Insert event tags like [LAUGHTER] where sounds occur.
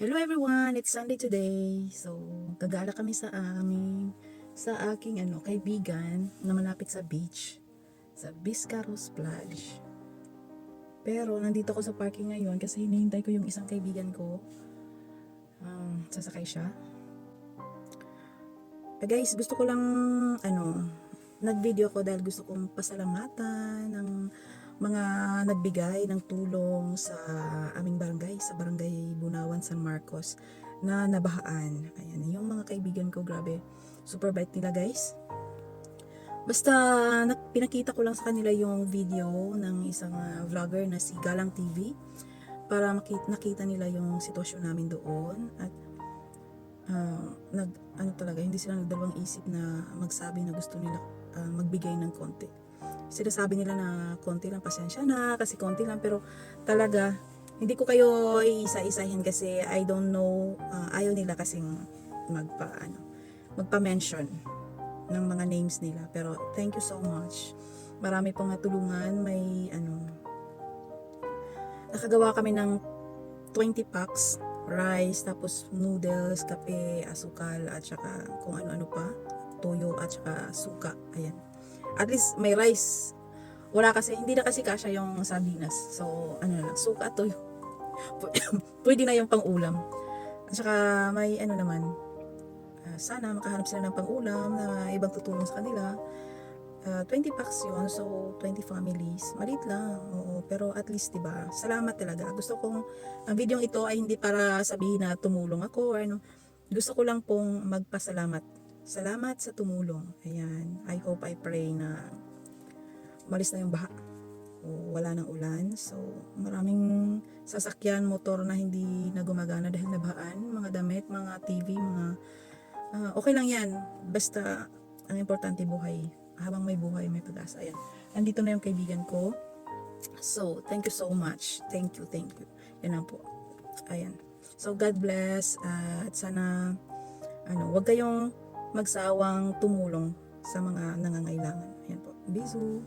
Hello everyone, it's Sunday today. So, gagala kami sa aming sa aking ano, kaibigan na malapit sa beach sa Biscaros Plage. Pero nandito ako sa parking ngayon kasi hinihintay ko yung isang kaibigan ko. Um, sasakay siya. Eh, guys, gusto ko lang ano, nag-video ko dahil gusto kong pasalamatan ng mga nagbigay ng tulong sa aming barangay, sa barangay Bunawan, San Marcos na nabahaan. Ayan, yung mga kaibigan ko, grabe, super bait nila guys. Basta nak- pinakita ko lang sa kanila yung video ng isang ah, vlogger na si Galang TV para makita, nakita nila yung sitwasyon namin doon at ah, nag ano talaga hindi sila nagdalawang isip na magsabi na gusto nila ah, magbigay ng konti sinasabi nila na konti lang, pasensya na, kasi konti lang, pero talaga, hindi ko kayo iisa-isahin kasi I don't know, ah, ayaw nila kasing magpa, ano, magpa-mention ng mga names nila. Pero thank you so much. Marami pong natulungan, may ano, nakagawa kami ng 20 packs, rice, tapos noodles, kape, asukal, at saka kung ano-ano pa, toyo, at saka suka. Ayan at least may rice. Wala kasi, hindi na kasi kasya yung sardinas. So, ano na, suka toyo. [COUGHS] Pwede na yung pang-ulam. At saka may ano naman, ah, sana makahanap sila ng pang-ulam na ibang tutulong sa kanila. Ah, 20 packs yun, so 20 families. Malit lang, oo. Pero at least, 'di ba salamat talaga. Gusto kong, ang video ito ay hindi para sabihin na tumulong ako or ano. Gusto ko lang pong magpasalamat Salamat sa tumulong. Ayan. I hope, I pray na umalis na yung baha. O wala ng ulan. So, maraming sasakyan, motor na hindi na gumagana dahil nabahaan. Mga damit, mga TV, mga... ah, okay lang yan. Basta, ang importante buhay. Habang may buhay, may pag-asa. Ayan. Nandito na yung kaibigan ko. So, thank you so much. Thank you, thank you. Yan po. Ayan. So, God bless. ah, at sana, ano, wag kayong magsawang tumulong sa mga nangangailangan. Ayan po. Bisous!